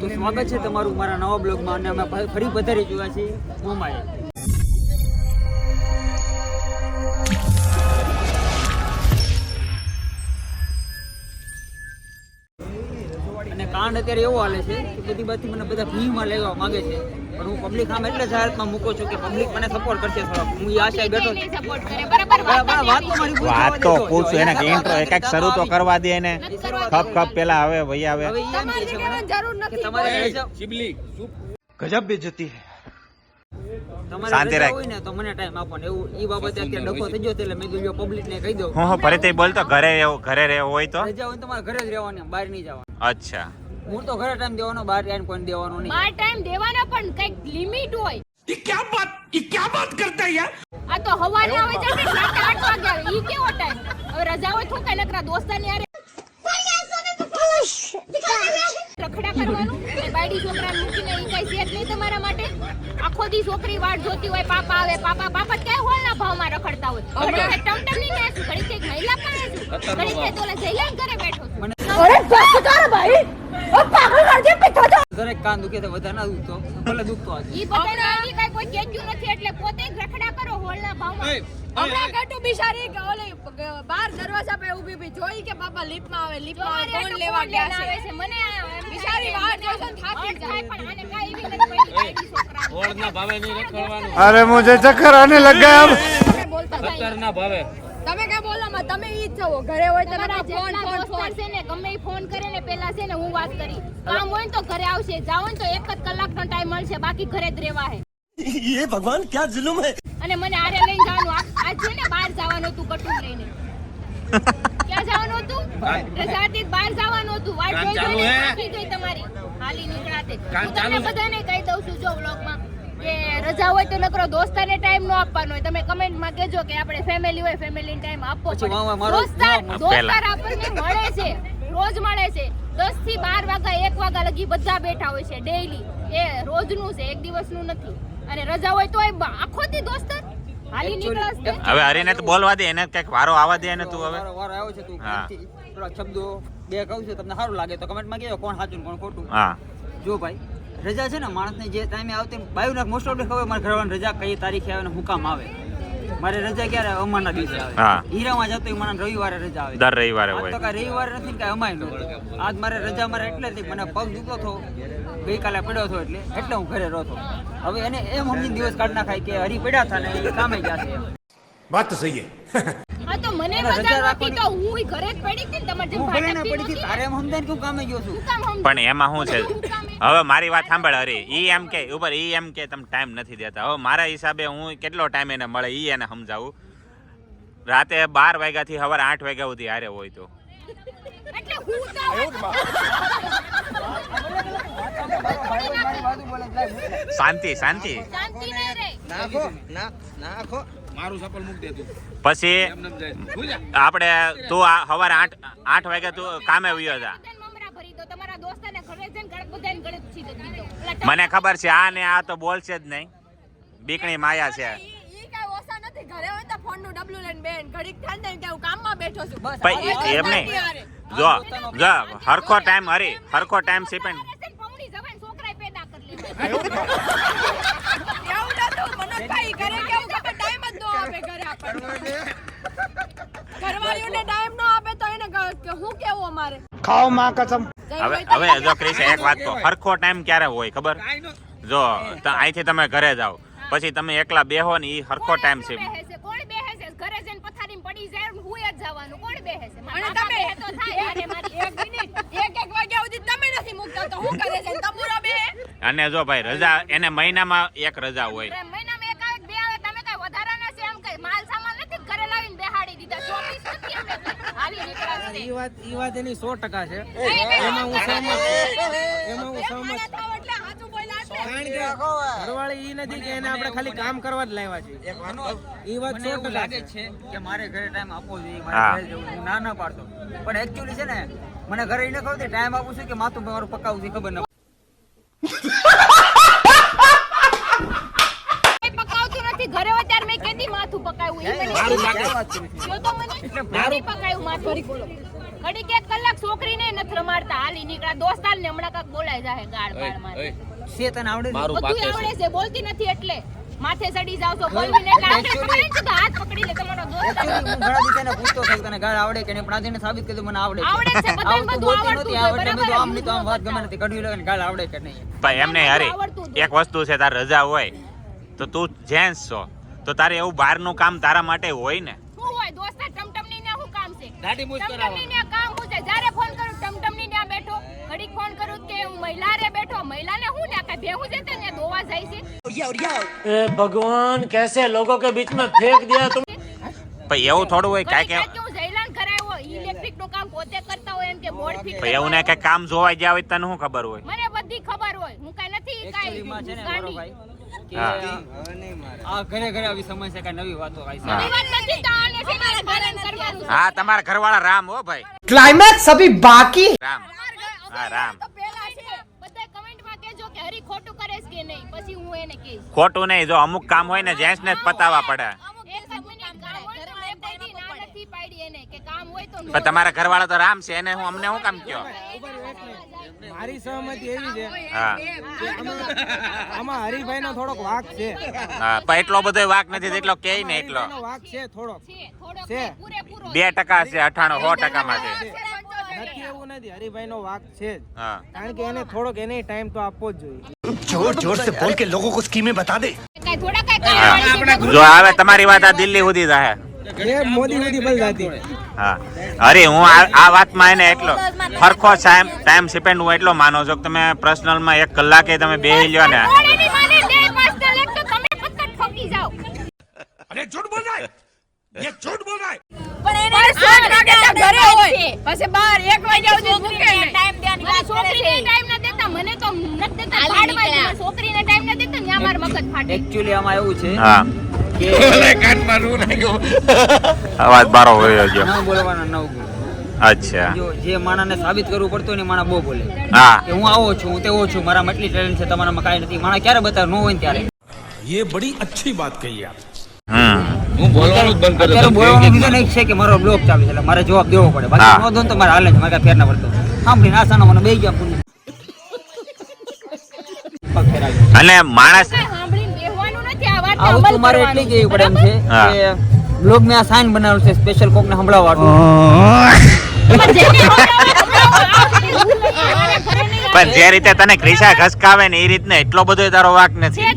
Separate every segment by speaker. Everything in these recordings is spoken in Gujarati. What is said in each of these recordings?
Speaker 1: તો સ્વાગત છે તમારું મારા નવા બ્લોગમાં અને અમે ફરી પધારી ચૂક્યા છીએ મુંબઈ અને કાંડ અત્યારે એવો હાલે છે કે બધી બાજુથી મને બધા ભીમાં લેવા માગે છે. પણ હું પબ્લિક સામે એટલે જાહેરાતમાં મૂકો છું કે પબ્લિક મને સપોર્ટ કરશે થોડો હું એ આશાએ બેઠો છું.
Speaker 2: સપોર્ટ કરે બરાબર વાત
Speaker 1: તો મારી
Speaker 3: વાત તો પૂછું એને કે ઇન્ટ્રો એક એક શરૂ તો કરવા દે એને. ખપ ખપ પેલા હવે ભઈ આવે.
Speaker 2: જરૂર
Speaker 1: તમારે શિબલી
Speaker 3: ગજબ બેજતી
Speaker 1: હે
Speaker 3: શાંતિ રાખ.
Speaker 1: ને તો મને ટાઈમ આપો ને એવું ઈ બાબતે અત્યારે ડખો થઈ ગયો એટલે મેં કીધું પબ્લિક ને કહી દઉં.
Speaker 3: હું હું ફરીથી બોલતો ઘરે ઘરે રહેવું હોય તો?
Speaker 1: રજા હોય તમારે ઘરે જ રહેવાની બહાર નહીં જવાનું.
Speaker 3: અચ્છા.
Speaker 1: હું તો ઘરે ટાઈમ દેવાનો બહાર ટાઈમ કોઈ દેવાનો નહીં.
Speaker 2: બહાર ટાઈમ દેવાનો પણ કંઈક લિમિટ હોય. આ તો હવારે આવે છે ને 8 વાગે આવે. ઈ કેવો ટાઈમ હવે રજા હોય તો કઈ લકરા દોસ્તા ને યાર રખડા કરવાનું એ બાયડી છોકરાને મૂકીને ઈ કઈ સેટ નહીં તમારા માટે? આખો દી છોકરી વાટ જોતી હોય પાપા આવે પાપા પાપા ક્યાં હોલના ભાવમાં રખડતા હોય. ઘડી ટમટમની ને ઘડી કે મહિલા પાસે ઘડી કે તોલે જઈલા ઘરે બેઠો છું.
Speaker 1: મને દરેક કાન દુખે તો વધારે ના દુખતો. ભલે દુખતો આજે.
Speaker 2: ઈ બધાને આવી કાંઈ કોઈ કહેતું નથી એટલે પોતે જ રખડા કરો હોળના ભાવમાં.
Speaker 4: હમણાં ગટુ બિચારી ઓલી બાર દરવાજા પે ઊભી ઊભી જોઈ કે પાપા લીપમાં આવે લીફમાં આવે કોણ લેવા ગયા છે?
Speaker 2: મને
Speaker 4: બિચારી
Speaker 2: કે
Speaker 4: જોશે થાકી જાય.
Speaker 2: પણ આને કાઈ એવી નથી પડી બાયડી છોકરાને.
Speaker 3: અરે મુજે ચક્કર આને લગ ગયા અબ
Speaker 4: તમે બોલતા જાય. તમે કઈ બોલો માં તમે ઈ છો ઘરે હોય
Speaker 2: તમારા
Speaker 4: ફોન ફોન ફોન.
Speaker 2: છે ને ગમે ઈ ફોન કરે ને પેલા છે ને હું વાત કરી. કામ હોય તો ઘરે આવશે. જાવ તો એક જ કલાકનો ટાઈમ મળશે. બાકી ઘરે જ રહેવા હે.
Speaker 5: યે ભગવાન ક્યા જુલુમ હે?
Speaker 2: અને મને આરે લઈને જવાનું. આજ છે ને બહાર જવાનું હતું કટું લઈને. ક્યાં જવાનું હતું? રસાતી બહાર જવાનું હતું. વાત જોઈ જોઈ તમારી. હાલી નીકળાતે હું તમને બધાને કહી દઉં છું રજા હોય તો નકરો દોસ્તાને ટાઈમ નો આપવાનો હોય. તમે કમેન્ટમાં કેજો કે આપણે ફેમિલી હોય ફેમિલીને ટાઈમ આપવો દોસ્તાર દોસ્તાર આપણને મળે છે. રોજ મળે છે. દસથી બાર વાગ્યા એક વાગ્યા લગી બધા બેઠા હોય છે ડેઈલી એ રોજનું છે એક દિવસનું નથી. અને રજા હોય તો આખો દી દોસ્તાર હાલી નીકળાશ
Speaker 3: હવે હરીને તો બોલવા દે એને કંઈક વારો આવવા દે ને તું હવે.
Speaker 1: વારો વારો આવ્યો છે તું. થોડા શબ્દો બે કહું છું તમને સારું લાગે તો કમેન્ટમાં કહેજો કોણ સાચું કોણ ખોટું.
Speaker 3: હા.
Speaker 1: જો ભાઈ રજા છે ને માણસને જે ટાઈમે આવતી બાયું નાખ મોસ્ટ ઓફલી ખબર મારા ઘરવાની રજા કઈ તારીખે આવે ને હું કામ આવે. મારે રજા ક્યારે અમારના દિવસે આવે. હીરામાં જતો મને રવિવારે રજા આવે.
Speaker 3: દર રવિવારે
Speaker 1: હોય તો કાંઈ રવિવારે નથી કાંઈ અમાય નથી. આજ મારે રજા મારે એટલે હતી મને પગ દુખતો હતો. ગઈકાલે પડ્યો હતો એટલે એટલે હું ઘરે રહો હવે એને એમ સમજીને દિવસ કાઢ નાખાય કે હરી પડ્યા હતા ને કામે ગયા
Speaker 5: વાત સહી
Speaker 2: હા તો મને મજા નહોતી તો હું ઘરે જ પડી હતી ને તમારે
Speaker 1: જે ભલે પડી હતી તારે એમ સમજાય કે કામે ગયો છું?
Speaker 3: પણ એમાં શું છે? હવે મારી વાત સાંભળ અરે ઈ એમ કે ઉપર ઈ એમ કે તમે ટાઈમ નથી દેતા. હવે મારા હિસાબે હું કેટલો ટાઈમ એને મળે ઈ એને સમજાવું. રાતે બાર વાગ્યા થી સવારે આઠ વાગ્યા સુધી હારે હોય તો. શાંતિ શાંતિ.
Speaker 2: નાખો તો
Speaker 3: પછી આપણે તું આ સવારે આઠ આઠ વાગે તું કામે આવ્યો જા.
Speaker 2: બધાને મમરા ભરી દો. તમારા દોસ્તાને ઘરે જઈને ગળે બધાને ગળે પૂછી દો દીધો. એટલે
Speaker 3: મને ખબર છે આ ને આ તો બોલશે જ નહીં. બીકણી માયા છે.
Speaker 4: ઈ ઈ કાંઈ ઓછા નથી. ઘરે હોય તો ફોનનું ડબલું લઈને બેન. ઘડીક થાય ને કે હું કામમાં બેઠો છું.
Speaker 1: બસ.
Speaker 3: ભાઈ
Speaker 4: હવે
Speaker 3: એ- એમ
Speaker 4: દોસ્તારની
Speaker 3: નહીં
Speaker 4: હારે.
Speaker 3: જો જો હરખો ટાઈમ હરી હરખો ટાઈમ સ્પેન્ડ
Speaker 2: પેદા કરી
Speaker 4: આપે ઘરે આપણને ઘરવાળીઓને ટાઈમ ન આપે તો એને કે હું કેવું અમારે?
Speaker 3: ખાઓ માં કસમ. હવે હવે જો ક્રિશ એક વાત કહો. હરખો ટાઈમ ક્યારે હોય ખબર? જો ત- અહીંથી તમે ઘરે જાઓ. પછી તમે એકલા બેહો ને ઈ હરખો ટાઈમ છે?
Speaker 2: કોણ બેસે છે? ઘરે જઈને પથારીમાં પડી જાય હું હુંય જ જવાનું. કોણ છે?
Speaker 4: અને તમે-
Speaker 2: બેસે તો થાય. અરે મારી
Speaker 4: એક મિનિટ. એક એક વાગ્યા સુધી તમે નથી મૂકતા તો હું ઘરે જઈને તમુરો બે
Speaker 3: અને જો ભાઈ રજા એને મહિનામાં એક રજા હોય
Speaker 2: બે મહિનામાં એક આવે કે બે આવે તમે કઈ વધારાના છે એમ કઈ માલ સામાન નથી ઘરે લાવીને બેહાડી દીધા ચોવીસ નથી અમે હાલી નીકળ્યા
Speaker 1: ઈ વાત ઈ વાત એની સો ટકા છે
Speaker 2: એમાં હું
Speaker 1: સહમત
Speaker 4: એમાં હું સહમત એટલે સાચું બોલ્યા એટલે
Speaker 1: કારણ કે ઘરવાળી ઈ નથી કે એને આપણે ખાલી કામ કરવા જ લાવ્યા છે ઈ વાત લાગે છે કે મારે ઘરે ટાઈમ આપવો જોઈએ મારે ઘરે જવું ના ના પાડતો પણ એકચ્યુઅલી છે ને મને ઘરે ઈને ખબર ટાઈમ આપું છું કે માથું મારું પકાવું છે ખબર ન
Speaker 2: કઈ પકાવતું નથી ઘરે હોય ત્યારે મેં
Speaker 1: મારું લાગે
Speaker 2: તો મને મારી પકાવ્યું માથું બોલો. ઘડીક કે કલાક છોકરીને નથી રમાડતા. હાલી નીકળા દોસ્તાર ને હમણાં કાક બોલાય જાહે ગાળ બાળ મારે
Speaker 1: છે તને આવડે?
Speaker 2: બધું આવડે છે. બોલતી નથી એટલે. માથે ચડી જાવ છો બોલવી ને એટલે આપણે ખબર નથી કે હાથ પકડી લે તમારો દોસ્ત.
Speaker 1: હું ઘણા દીધાને પૂછતો હતો તને ગાળ આવડે કે નહીં પણ આજે સાબિત કર્યું મને આવડે
Speaker 2: આવડે છે, બધાને બધું આવડતું હોય,
Speaker 1: બરાબર? મેં આમ નહીં તો આમ વાત ગમે નથી કડવી લાગે ગાળ આવડે કે નહીં.
Speaker 3: ભાઈ એમને હરી. એક વસ્તુ છે તાર રજા હોય તો તું જેન્ટ્સ છો. તો તારે એવું બહારનું કામ તારા માટે હોય ને?
Speaker 2: શું હોય? દોસ્તા ટમટમની ને શું કામ છે? દાઢી મૂછ કરાવો ટમટમની ને કામ હું છે? જ્યારે ફોન કરું ટમટમની ને બેઠો. ઘડીક ફોન કરું કે હું મહિલા રે બેઠો. મહિલા ને હું નાખે ભેહું છે તને દોવા જાય છે.
Speaker 6: એ ભગવાન કેસે લોકો કે બીચમાં ફેંક દિયા તું?
Speaker 3: પણ એવું થોડું હોય કાય
Speaker 2: કે હું જૈલાન કરાયો ઇલેક્ટ્રિકનું કામ પોતે કરતા હોય એમ કે
Speaker 3: ભાઈ એવું ને કે કામ જોવા જાય તને શું ખબર હોય?
Speaker 2: મને બધી ખબર હોય. હું કાઈ નથી કાઈ
Speaker 1: ગાંડી.
Speaker 3: હા. તમારા ઘરવાળા રામ હો ભાઈ.
Speaker 7: ક્લાઇમેક્સ અભી બાકી?
Speaker 3: રામ. હા રામ.
Speaker 2: ખોટું નહીં.
Speaker 3: જો અમુક કામ હોય ને જેન્ટ્સ ને પતાવા પડે તમારા ઘરવાળા તો રામ છે એને હું અમને શું કામ કયો?
Speaker 8: મારી સહમતી એવી છે કે આમાં હરીભાઈ નો થોડોક વાક છે.
Speaker 3: હા એટલો બધો વાક નથી એટલો કે ને એટલો.
Speaker 8: વાક છે થોડોક.
Speaker 2: છે
Speaker 3: બે ટકા છે અઠાણું સો ટકા માટે
Speaker 8: છે. એવું નથી. હરીભાઈ વાક છે કારણ કે એને થોડોક એને ટાઈમ તો આપવો જ જોઈએ.
Speaker 5: જોર જોર
Speaker 2: કે લોકો કો બતા દે.
Speaker 3: જો આવે તમારી વાત આ દિલ્હી સુધી
Speaker 8: જાય મોદી સુધી બદલાતી
Speaker 3: હા. અરે હું આ વાતમાં એને એટલો ફરખો સાહેબ ટાઈમ સ્પેન્ડ હું એટલો માનો છો કે તમે પર્સનલમાં એક કલાકે તમે બે લ્યો ને.
Speaker 1: અરે આમાં એવું છે
Speaker 3: હા.
Speaker 1: કે
Speaker 3: અવાજ બારો હોય ગયો
Speaker 1: ન બોલવાના નવ ગુણ
Speaker 3: અચ્છા
Speaker 1: જો જે માણસને સાબિત કરવું પડતું હોય ને એ માણસ બહુ બોલે
Speaker 3: હા
Speaker 1: કે હું આવો છું હું તેવો છું મારામાં એટલી ટેલેન્ટ છે તમારામાં કાંઈ નથી માણસ ક્યારે બતાવે ન હોય ને ત્યારે
Speaker 5: ये બડી अच्छी बात कही आप
Speaker 3: હમ
Speaker 1: અત્યારે બોલવાનું બીજું નહીં છે કે મારો બ્લોક ચાલુ છે એટલે મારે જવાબ દેવો પડે
Speaker 3: હા.
Speaker 1: બાકી ન દો ને તો મારે હાલે છે મારે કાંઈ ફેર ના પડતો સાંભળીને આસાનો મને બે ગયા પૂરું પગ ફેરાવી.
Speaker 3: અને માણસ
Speaker 2: કાંઈ સાંભળીને બેહવાનું નથી, આ વાતને
Speaker 1: આ
Speaker 2: અમલ
Speaker 1: વસ્તુ મારે
Speaker 2: કરવાનો
Speaker 1: એટલી કેવી પડે એમ છે કે બ્લોગ મેં આ સાઇન બનાવેલું છે સ્પેશિયલ કોકને સંભળાવવાનું.
Speaker 2: પણ
Speaker 3: જે રીતે તને ક્રિશા ઘસકાવે ને એ રીતને એટલો બધો તારો વાક નથી.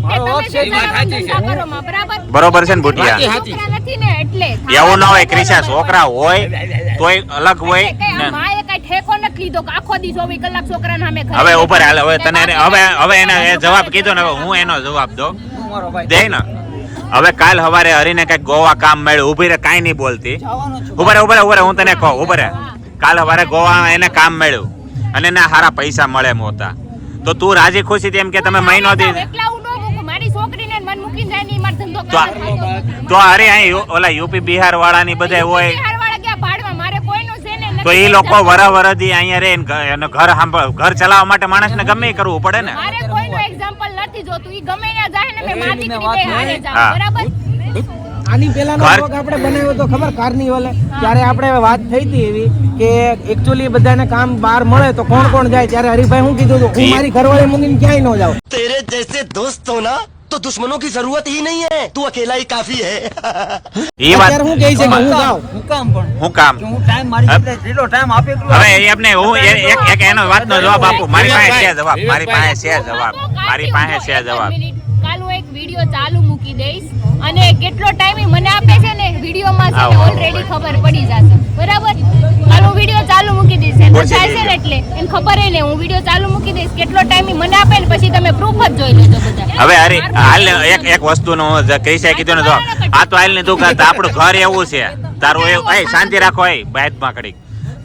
Speaker 2: બરાબર?
Speaker 3: છે ને ભૂટિયા?
Speaker 2: છોકરા નથી ને એટલે
Speaker 3: એવું ન હોય ક્રિશા છોકરા હોય તોય અલગ હોય ને.
Speaker 2: ઠેકો નથી લીધો આખો દી 24 કલાક છોકરાને સામે
Speaker 3: હવે ઉપર હાલ હવે તને હવે હવે એને જવાબ કીધો ને હવે હું એનો જવાબ દઉં.
Speaker 1: હું મારો ભાઈ.
Speaker 3: દે ને. હવે કાલ હવારે હરીને કઈ ગોવા કામ મળ્યું. ઊભી રે કાઈ નહીં બોલતી.
Speaker 1: જવાનો છું.
Speaker 3: ઉભરે ઉભરે ઉભરે હું તને કહું ઉભરે કાલ હવારે ગોવા એને કામ મળ્યું. અને એને સારા પૈસા મળે એમ હોતા તો તું રાજી ખુશી એમ કે તમે મહિનો દી
Speaker 2: એકલા હું ન મૂકું. મારી છોકરીને મન મૂકીને જાય ને ઈ મારો ધંધો
Speaker 3: તો અરે અહીં ઓલા યુપી બિહાર વાળાની બધા હોય.
Speaker 2: બિહારવાળા ગયા ભાડમાં, મારે કોઈનું છે ને
Speaker 3: તો એ લોકો
Speaker 2: વર
Speaker 3: વરા વરદી અહીંયા રે અને ઘર સાંભળ ઘર ચલાવવા માટે માણસને ગમે ઈ કરવું પડે ને.
Speaker 2: એનું એક્ઝામ્પલ નથી જોતું. ઈ ગમે ના જાય ને મે મારી દીકરી કે હારે
Speaker 3: જાવ
Speaker 2: બરાબર?
Speaker 8: આની પહેલાનો વ્લોગ આપણે બનાવ્યો તો ખબર કાર્નિવલે ત્યારે આપણે વાત થઈ હતી એવી કે એકચ્યુઅલી બધાને કામ બહાર મળે તો કોણ કોણ જાય? ત્યારે હરીભાઈ હું કીધું હતું? હું મારી ઘરવાળી મૂકીને ક્યાંય ન જાઉં.
Speaker 5: તેરે જૈસે દોસ્તો ના तो दुश्मनों की जरूरत ही नहीं है तू अकेला ही काफी है
Speaker 3: એ વાત
Speaker 8: અત્યારે હું કહે છે કે હું જાઉં
Speaker 1: હું કામ પણ
Speaker 3: હું કામ
Speaker 1: કે હું ટાઈમ મારી
Speaker 3: હપ.
Speaker 1: રીતે જેટલો ટાઈમ આપે એટલો
Speaker 3: હવે એ એમને હું એ- એક એક એનો વાતનો જવાબ આપું મારી પાસે છે જવાબ મારી પાસે છે જવાબ
Speaker 2: તો કાંઈ
Speaker 3: મારી
Speaker 2: નહીં,
Speaker 3: પાસે
Speaker 2: હું
Speaker 3: છે
Speaker 2: એક જ
Speaker 3: જવાબ
Speaker 2: મિનિટ. કાલ હું એક વીડિયો ચાલુ મૂકી દઈશ અને કેટલો ટાઈમ મને આપે છે ને વિડીયોમાં છે ઓલરેડી ખબર પડી જશે. બરાબર? હું વીડિયો ચાલુ મૂકી દઈશ.
Speaker 3: એમ
Speaker 2: થાય છે ને એટલે. એમ ખબર હે ને હું વીડિયો ચાલુ મૂકી દઈશ. કેટલો ટાઈમ મને આપે ને પછી તમે પ્રૂફ જ જોઈ લેજો બધા.
Speaker 3: હવે અરે હાલ એક એક કહી ક્રિસે કીધું ને જો આ તો હાલ ને તું આપણું ઘર એવું છે. તારું એવું એ શાંતિ રાખો એ બાયતમાં કડી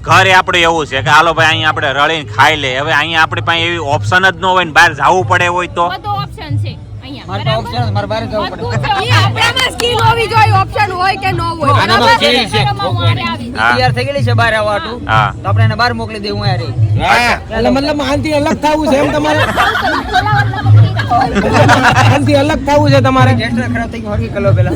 Speaker 3: ઘરે આપણે એવું છે કે હાલો ભાઈ અહીંયા આપણે રળીને ખાઈ લે. હવે અહીંયા આપણી પાસે એવી ઓપ્શન જ ન હોય ને બહાર જવું પડે હોય તો.
Speaker 2: ઓપ્શન છે.
Speaker 1: મારે ઓપ્શન મારે બહાર જવું પડે.
Speaker 4: એ આપણામાં સ્કિલ હોવી જોઈએ ઓપ્શન હોય કે ન હોય.
Speaker 1: આનામાં સ્કિલ છે. તૈયાર થઈ ગયેલી છે બહાર
Speaker 3: આવવાટું
Speaker 1: તો. આપણે એને બહાર મોકલી દેવું યાર
Speaker 8: એટલે મતલબ આનથી અલગ થવું છે એમ તમારે? આનથી અલગ થવું છે તમારે?
Speaker 1: ગેસ્ટર થઈ ગયો પેલા.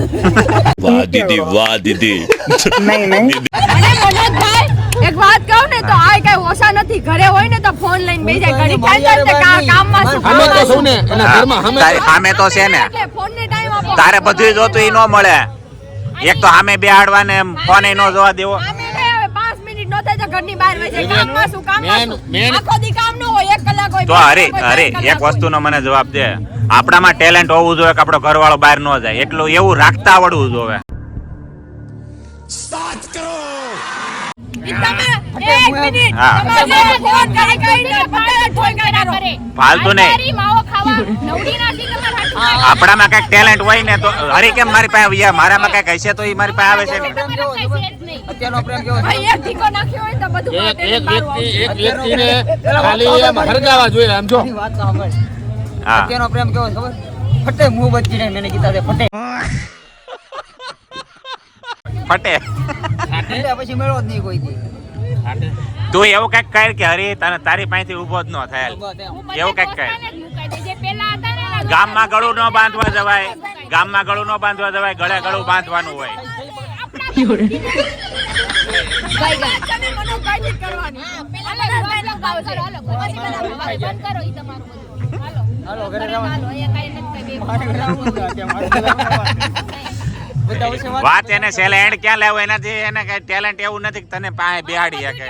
Speaker 4: એક વાત ને તો આ કઈ ઓછા નથી. ઘરે હોય ને તો ફોન લઈને બે જાય ઘડી થાય
Speaker 1: યાર
Speaker 4: કે કા- શું
Speaker 8: અમે તો શું ને? એના ઘરમાં અમે
Speaker 3: તારી સામે તો છે ને.
Speaker 4: ફોન ને ટાઈમ આપો.
Speaker 3: તારે બધું જોતું ઈ નો મળે. એક તો અમે બે હાડવા ને ફોન ન જોવા દેવો.
Speaker 4: આમે ને હવે પાંચ નો થાય તો ઘરની બહાર વહી જાય. કામમાં શું કામમાં
Speaker 8: મેન-
Speaker 4: શું?
Speaker 8: મેન-
Speaker 4: આખો દી કામ ન હોય એક કલાક હોય
Speaker 3: તો
Speaker 4: બે
Speaker 3: હરી
Speaker 4: કલાક હોય,
Speaker 3: હરી
Speaker 4: ત્રણ
Speaker 3: એક
Speaker 4: કલાક
Speaker 3: વસ્તુનો મને જવાબ દે. આપણામાં ટેલેન્ટ હોવું જોઈએ કે આપણો ઘરવાળો બહાર ન જાય. એટલું એવું રાખતા આવડવું જોઈએ. ફાલતુ નહીં.
Speaker 2: મારી માવો ખાવા નવડી નાખી તમારા હાથમાં.
Speaker 3: આપણામાં કંઈક ટેલેન્ટ હોય ને તો હરી કેમ મારી પાસે આવ્યા? મારામાં કંઈક હશે તો એ મારી પાસે આવે છે ને.
Speaker 1: અત્યારનો પ્રેમ કેવો છે?
Speaker 4: એક ઢીકો નાખ્યો હોય તો બધું
Speaker 8: એક વ્યક્તિ એક વ્યક્તિને ખાલી એમ હરગાવા જોઈએ આમ જો.
Speaker 1: વાત સાંભળ. અત્યારનો પ્રેમ કેવો છે ખબર? ફટે મુંહ મેને કીધા છે ફટે.
Speaker 3: ફટે.
Speaker 1: પછી મેળો જ નહીં કોઈ દી.
Speaker 3: તું એવું કંઈક કર કે હરી તને તારી પાસેથી ઊભો જ ન થાય. એવું કંઈક
Speaker 2: એના
Speaker 3: ગામમાં ગળું ન બાંધવા જવાય. ગામમાં ગળું ન બાંધવા જવાય ગળે ગળું બાંધવાનું હોય.
Speaker 4: તમે મને કાંઈ નથી કરવાની.
Speaker 2: હાલો, હાલો, બંધ કરો, હાલો, પછી બધા હવે બંધ કરો ઈ તમારું બધું. હાલો.
Speaker 1: હાલો, ઘરે વાત
Speaker 3: એને છેલ્લે એન્ડ ક્યાં લેવો? એનાથી એને કઈ ટેલેન્ટ એવું નથી કે તને પાસે બિહાડી શકે.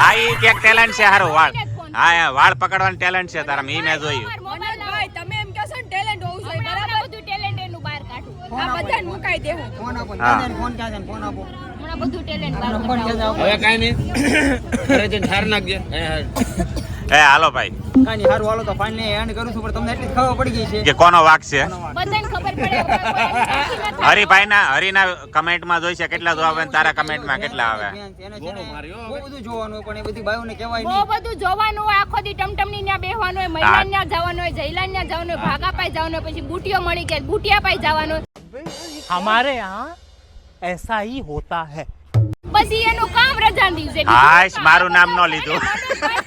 Speaker 3: હા ઈ કે ટેલેન્ટ છે હારું વાળ. હા વાળ પકડવાનું ટેલેન્ટ છે તારા મેં જોયું.
Speaker 4: તમે એમ કહેશો ને talent હોવું જોઈએ, બરાબર?
Speaker 2: બધું talent એનું બહાર કાઢું.
Speaker 4: આ બધાને મુકાઈ દેવું.
Speaker 1: ફોન આપો ફોન ક્યાં ફોન આપો.
Speaker 2: બધું talent બહાર
Speaker 1: નંબર ક્યાં છે આપો?
Speaker 8: હવે કાંઈ નહીં. ઠાર નાખજે.
Speaker 3: એ હાલો ભાઈ
Speaker 1: કાંઈ નહીં, હારું હાલો તો ફાઇનલી એન્ડ કરું છું પણ તમને એટલી જ ખબર પડી ગઈ છે
Speaker 3: કે કોનો વાક છે
Speaker 2: બધાને ખબર પડે હવે કોઈ નથી નથી.
Speaker 3: હરિભાઈના હરિના કમેન્ટમાં જોઈ છે કેટલા જવાબ આવે ને તારા કમેન્ટમાં કેટલા આવે
Speaker 1: એને છે ને બહુ બધું જોવાનું હોય, પણ એ બધી બાયોને કહેવાય
Speaker 2: બહુ
Speaker 1: નહીં
Speaker 2: બધું જોવાનું હોય આખો દી ટમટમની ત્યાં બેહવાનું હોય મહિલા ત્યાં જવાનું હોય જયલાન ત્યાં જવાનું હોય ભાગા પાઈ જવાનું હોય પછી બુટિયો મળી ગયા બુટિયા પાઈ જવાનું હોય
Speaker 6: हमारे यहाँ ऐसा ही होता है
Speaker 2: પછી એનું કામ રજા દિવસે
Speaker 3: હાશ, મારું નામ ન લીધું.
Speaker 2: તમે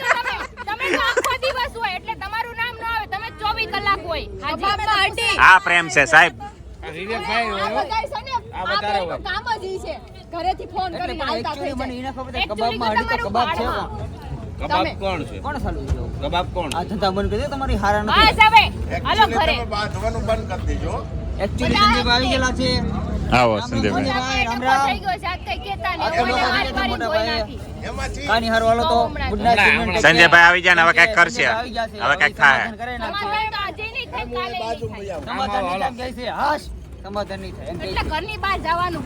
Speaker 3: આ પ્રેમ છે સાહેબ.
Speaker 2: તમારું
Speaker 1: કબાબ છે
Speaker 8: કબાબ કોણ છે?
Speaker 1: કોણ ચાલુ છે?
Speaker 8: કબાબ કોણ
Speaker 1: આ ધંધા બંધ કરી દે તમારી હારા નથી.
Speaker 2: હવે હાલો ઘરે.
Speaker 1: એકચ્યુઅલી આવી ગયેલા છે.
Speaker 3: આવો
Speaker 1: રામ
Speaker 3: સંજયભાઈ આવી જાય ને હવે કંઈક કરશે. હવે કાંઈક થાય.
Speaker 1: સમાધાન
Speaker 2: નહીં થાય. ઘરની બહાર જવાનું